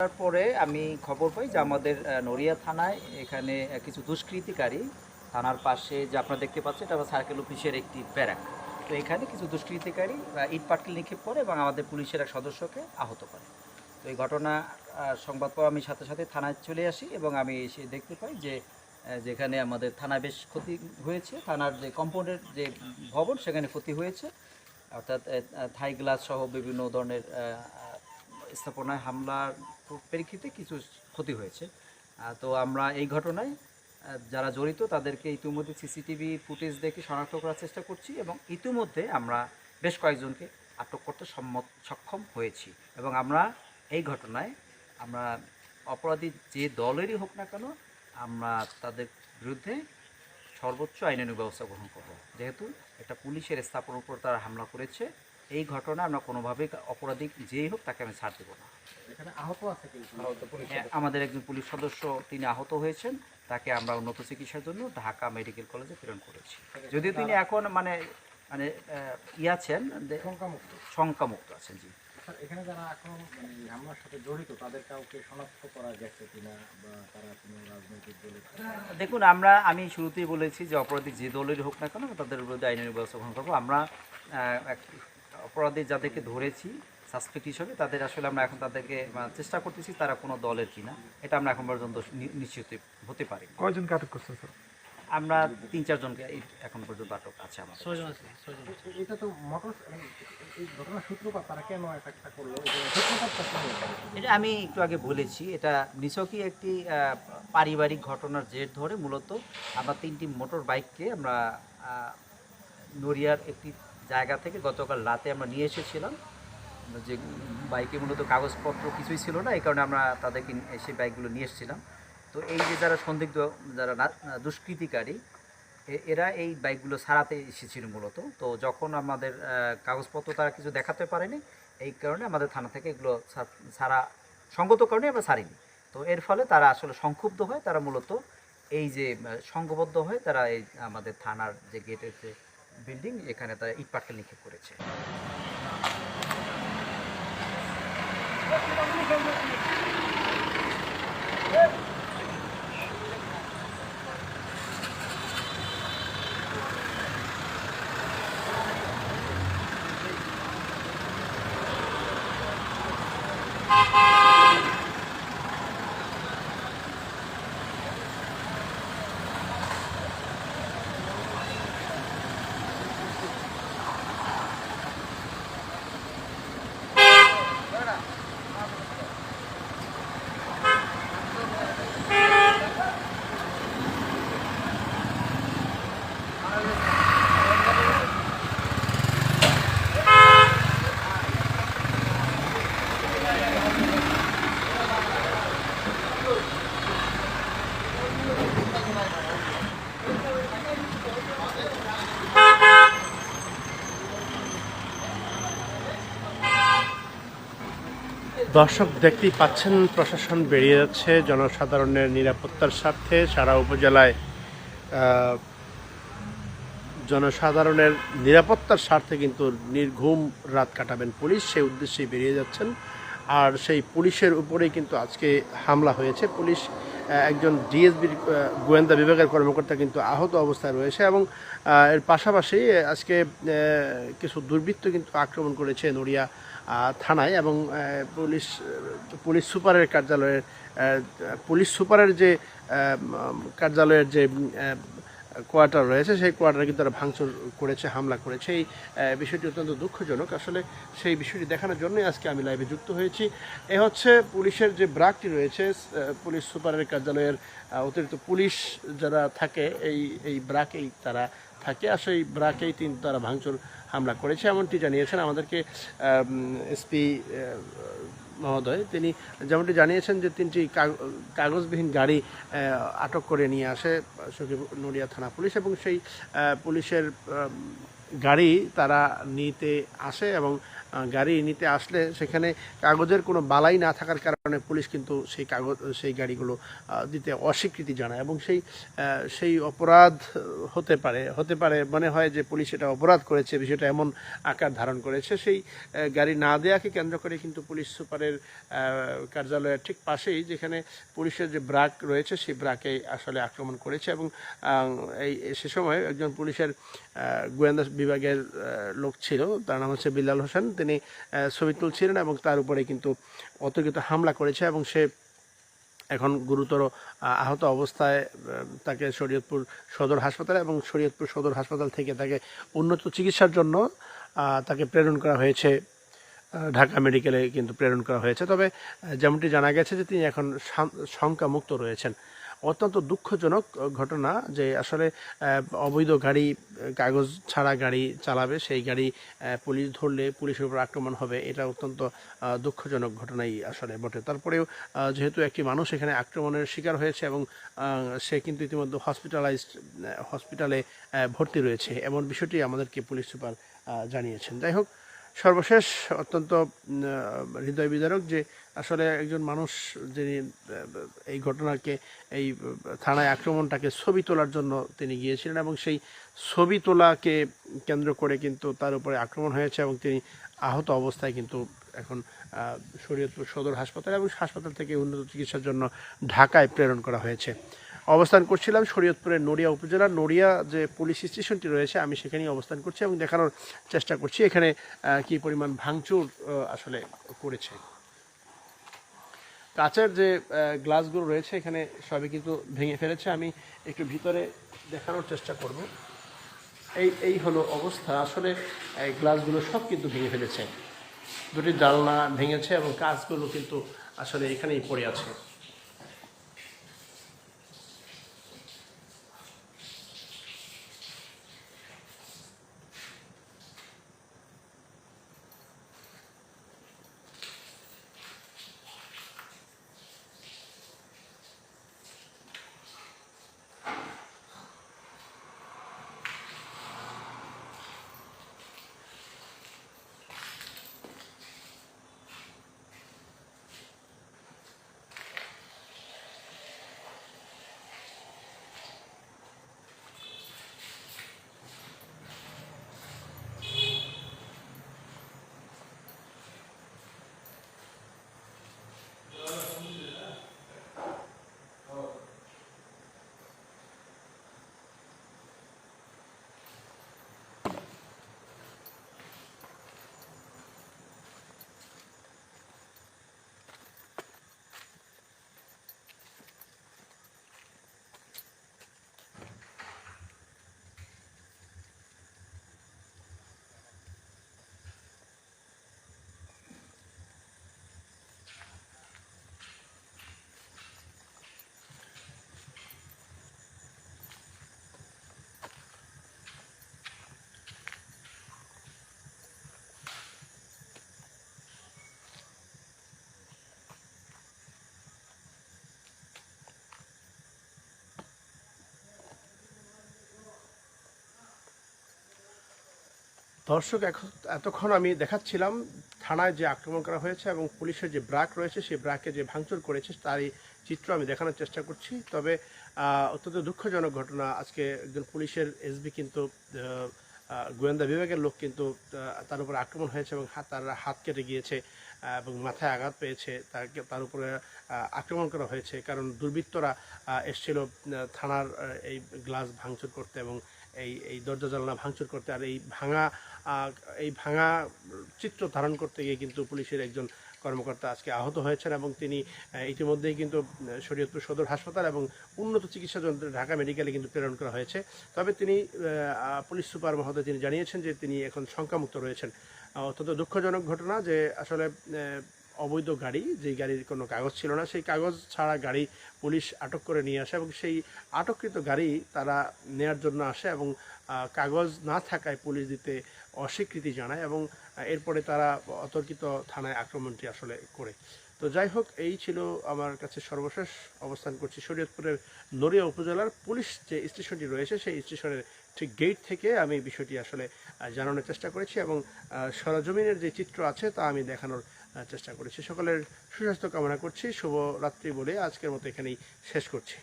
তারপরে আমি খবর পাই যে আমাদের নড়িয়া থানায় এখানে কিছু দুষ্কৃতিকারী থানার পাশে যে আপনারা দেখতে পাচ্ছেন এটা সার্কেল অফিসের একটি ব্যারাক। তো এখানে কিছু দুষ্কৃতিকারী ইট পাটকেল নিক্ষেপ করে এবং আমাদের পুলিশের এক সদস্যকে আহত করে। তো এই ঘটনা সংবাদ পাওয়া আমি সাথে সাথে থানায় চলে আসি এবং আমি এসে দেখতে পাই যে যেখানে আমাদের থানায় বেশ ক্ষতি হয়েছে। থানার যে কম্পাউন্ডের যে ভবন, সেখানে ক্ষতি হয়েছে। অর্থাৎ থাই গ্লাস সহ বিভিন্ন ধরনের স্থাপনায় হামলার পরিপ্রেক্ষিতে কিছু ক্ষতি হয়েছে। তো আমরা এই ঘটনায় যারা জড়িত তাদেরকে ইতিমধ্যে সিসিটিভি ফুটেজ দেখে শনাক্ত করার চেষ্টা করছি এবং ইতিমধ্যে আমরা বেশ কয়েকজনকে আটক করতে সম্মত, সক্ষম হয়েছি। এবং আমরা এই ঘটনায় আমরা অপরাধী যে দলেরই হোক না কেন, আমরা তাদের বিরুদ্ধে সর্বোচ্চ আইনানুগ ব্যবস্থা গ্রহণ করব। যেহেতু একটা পুলিশের স্থাপনার উপর তারা হামলা করেছে এই ঘটনা আমরা কোনোভাবেই অপরাধী যেই হোক তাকে আমি ছাড় দেবো না। এখানে আহত আছে হ্যাঁ, আমাদের একজন পুলিশ সদস্য তিনি আহত হয়েছেন। তাকে আমরা উন্নত চিকিৎসার জন্য ঢাকা মেডিকেল কলেজে প্রেরণ করেছি। যদিও তিনি এখন মানে মানে আহ, ই আছেন শঙ্কামুক্ত। আছেন জি। এখানে যারা এখন মানে হামলার সাথে জড়িত তাদের কাউকে শনাক্ত করা গেছে কিনা বা তারা কোনো রাজনৈতিক দলের দেখুন আমরা আমি শুরুতেই বলেছি যে অপরাধী যে দলের হোক না কেন তাদের বিরুদ্ধে আইনের ব্যবস্থা গ্রহণ করব। আমরা এক- অপরাধী যাদেরকে ধরেছি সাসপেক্ট হিসেবে তাদের আসলে আমরা এখন তাদেরকে চেষ্টা করতেছি তারা কোনো দলের কিনা। এটা আমরা এখন পর্যন্ত নি- নিশ্চিত হতে পারি। কয়জনকে আটক করছেন স্যার? আমরা তিন চারজনকে এই এখন পর্যন্ত আটক আছে আমার এটা তো মোটর ঘটনার সূত্রপাত তারা কেন অ্যাটাকটা করল? এটা আমি একটু আগে বলেছি এটা নিছকই একটি পারিবারিক ঘটনার জের ধরে। মূলত আমরা তিনটি মোটর বাইককে আমরা নড়িয়ার একটি জায়গা থেকে গতকাল রাতে আমরা নিয়ে এসেছিলাম। যে বাইকে মূলত কাগজপত্র কিছুই ছিল না, এই কারণে আমরা তাদেরকে সেই বাইকগুলো নিয়ে এসেছিলাম। তো এই যে যারা সন্দিগ্ধ, যারা দুষ্কৃতিকারী এরা এই বাইকগুলো সারাতে এসেছিল মূলত। তো যখন আমাদের কাগজপত্র তারা কিছু দেখাতে পারেনি, এই কারণে আমাদের থানা থেকে এগুলো সারা, সঙ্গত কারণে আমরা সারিনি। তো এর ফলে তারা আসলে সংক্ষুব্ধ হয়, তারা মূলত এই যে সংঘবদ্ধ হয়ে তারা এই আমাদের থানার যে গেটের যে বিল্ডিং এখানে তারা ইট পাটকেল নিক্ষেপ করেছে। দর্শক দেখতেই পাচ্ছেন, প্রশাসন বেরিয়ে যাচ্ছে জনসাধারণের নিরাপত্তার স্বার্থে। সারা উপজেলায় জনসাধারণের নিরাপত্তার স্বার্থে কিন্তু নির্ঘুম রাত কাটাবেন পুলিশ। সেই উদ্দেশ্যেই বেরিয়ে যাচ্ছেন। আর সেই পুলিশের উপরেই কিন্তু আজকে হামলা হয়েছে। পুলিশ একজন ডিএসবির গোয়েন্দা বিভাগের কর্মকর্তা কিন্তু আহত অবস্থায় রয়েছে এবং এর পাশাপাশি আজকে কিছু দুর্বৃত্ত কিন্তু আক্রমণ করেছে নড়িয়া থানায় এবং পুলিশ পুলিশ সুপারের কার্যালয়ের পুলিশ সুপারের যে কার্যালয়ের যে কোয়ার্টার রয়েছে, সেই কোয়ার্টারে কিন্তু তারা ভাঙচুর করেছে, হামলা করেছে। এই বিষয়টি অত্যন্ত দুঃখজনক। আসলে সেই বিষয়টি দেখানোর জন্যই আজকে আমি লাইভে যুক্ত হয়েছি। এ হচ্ছে পুলিশের যে ব্রাকটি রয়েছে পুলিশ সুপারের কার্যালয়ের অতিরিক্ত পুলিশ যারা থাকে, এই এই ব্রাকেই তারা থাকে। আর সেই ব্রাকেই তিন, তারা ভাঙচুর, হামলা করেছে। এমনটি জানিয়েছেন আমাদেরকে এসপি মহোদয়, তিনি যেমনটি জানিয়েছেন যে তিনটি কাগজবিহীন গাড়ি আটক করে নিয়ে আসে সখীপুর নড়িয়া থানা পুলিশ এবং সেই পুলিশের গাড়ি তারা নিতে আসে এবং গাড়ি নিতে আসলে সেখানে কাগজের কোনো বালাই না থাকার কারণে পুলিশ কিন্তু সেই কাগজ, সেই গাড়িগুলো দিতে অস্বীকৃতি জানায় এবং সেই সেই অপরাধ হতে পারে হতে পারে মনে হয় যে পুলিশ এটা অপরাধ করেছে, বিষয়টা এমন আকার ধারণ করেছে। সেই গাড়ি না দেয়াকে কেন্দ্র করে কিন্তু পুলিশ সুপারের কার্যালয়ের ঠিক পাশেই যেখানে পুলিশের যে ব্রাক রয়েছে, সেই ব্রাকে আসলে আক্রমণ করেছে এবং এই, সে সময় একজন পুলিশের গোয়েন্দা বিভাগের লোক ছিল। তার নাম হচ্ছে বিল্লাল হোসেন। তিনি ছবি তুলছিলেন এবং তার উপরে কিন্তু অতর্কিত হামলা করেছে এবং সে এখন গুরুতর আহত অবস্থায় তাকে শরীয়তপুর সদর হাসপাতালে এবং শরীয়তপুর সদর হাসপাতাল থেকে তাকে উন্নত চিকিৎসার জন্য তাকে প্রেরণ করা হয়েছে। ঢাকা মেডিকেলে কিন্তু প্রেরণ করা হয়েছে। তবে যেমনটি জানা গেছে যে তিনি এখন শঙ্কামুক্ত রয়েছেন। অত্যন্ত দুঃখজনক ঘটনা যে আসলে অবৈধ গাড়ি কাগজ ছাড়া গাড়ি চালাবে, সেই গাড়ি পুলিশ ধরলে পুলিশের উপর আক্রমণ হবে, এটা অত্যন্ত দুঃখজনক ঘটনাই আসলে বটে। তারপরেও যেহেতু একটি মানুষ এখানে আক্রমণের শিকার হয়েছে এবং সে কিন্তু ইতিমধ্যে হসপিটালাইজড হসপিটালে ভর্তি রয়েছে, এমন বিষয়টি আমাদেরকে পুলিশ সুপার জানিয়েছেন। যাই হোক সর্বশেষ অত্যন্ত হৃদয় বিদারক যে আসলে একজন মানুষ যিনি এই ঘটনাকে, এই থানায় আক্রমণটাকে ছবি তোলার জন্য তিনি গিয়েছিলেন এবং সেই ছবি তোলাকে কেন্দ্র করে কিন্তু তার উপরে আক্রমণ হয়েছে এবং তিনি আহত অবস্থায় কিন্তু এখন শরীয়তপুর সদর হাসপাতাল এবং হাসপাতাল থেকে উন্নত চিকিৎসার জন্য ঢাকায় প্রেরণ করা হয়েছে। অবস্থান করছিলাম শরীয়তপুরের নড়িয়া উপজেলার। নড়িয়া যে পুলিশ স্টেশনটি রয়েছে, আমি সেখানেই অবস্থান করছি এবং দেখানোর চেষ্টা করছি এখানে কি পরিমাণ ভাঙচুর আসলে করেছে। কাচের যে গ্লাসগুলো রয়েছে, এখানে সবই কিন্তু ভেঙে ফেলেছে। আমি একটু ভিতরে দেখানোর চেষ্টা করব। এই এই হলো অবস্থা। আসলে, এই গ্লাসগুলো সব কিন্তু ভেঙে ফেলেছে। দুটি জানলা ভেঙেছে এবং কাঁচগুলো কিন্তু আসলে এখানেই পড়ে আছে। দর্শক এতক্ষণ আমি দেখাচ্ছিলাম থানায় যে আক্রমণ করা হয়েছে এবং পুলিশের যে ব্রাক রয়েছে, সেই ব্রাকে যে ভাঙচুর করেছে, তারই চিত্র আমি দেখানোর চেষ্টা করছি। তবে অত্যন্ত দুঃখজনক ঘটনা, আজকে একজন পুলিশের এসবি কিন্তু গোয়েন্দা বিভাগের লোক কিন্তু তার উপরে আক্রমণ হয়েছে এবং তার হাত কেটে গিয়েছে এবং মাথায় আঘাত পেয়েছে তাকে তার উপরে আক্রমণ করা হয়েছে। কারণ দুর্বৃত্তরা এসেছিল থানার এই গ্লাস ভাঙচুর করতে এবং এই এই দরজা জানলা ভাঙচুর করতে আর এই ভাঙা এই ভাঙা চিত্র ধারণ করতে গিয়ে কিন্তু পুলিশের একজন কর্মকর্তা আজকে আহত হয়েছেন এবং তিনি ইতিমধ্যেই কিন্তু শরীয়তপুর সদর হাসপাতাল এবং উন্নত চিকিৎসার জন্য ঢাকা মেডিকেলে কিন্তু প্রেরণ করা হয়েছে। তবে তিনি পুলিশ সুপার মহোদয় তিনি জানিয়েছেন যে তিনি এখন শঙ্কামুক্ত রয়েছেন। অত্যন্ত দুঃখজনক ঘটনা যে আসলে অবৈধ গাড়ি, যেই গাড়ির কোনো কাগজ ছিল না, সেই কাগজ ছাড়া গাড়ি পুলিশ আটক করে নিয়ে আসে এবং সেই আটককৃত গাড়ি তারা নেয়ার জন্য আসে এবং কাগজ না থাকায় পুলিশ দিতে অস্বীকৃতি জানায় এবং এরপরে তারা অতর্কিত থানায় আক্রমণটি আসলে করে। তো যাই হোক, এই ছিল আমার কাছে সর্বশেষ অবস্থান করছি শরীয়তপুরের নড়িয়া উপজেলার পুলিশ যে স্টেশনটি রয়েছে, সেই স্টেশনের ঠিক গেট থেকে আমি বিষয়টি আসলে জানানোর চেষ্টা করেছি এবং সরজমিনের যে চিত্র আছে তা আমি দেখানোর চেষ্টা করেছি। সকলের সুস্বাস্থ্য কামনা করছি। শুভ রাত্রি বলে আজকের মতো এখানেই শেষ করছি।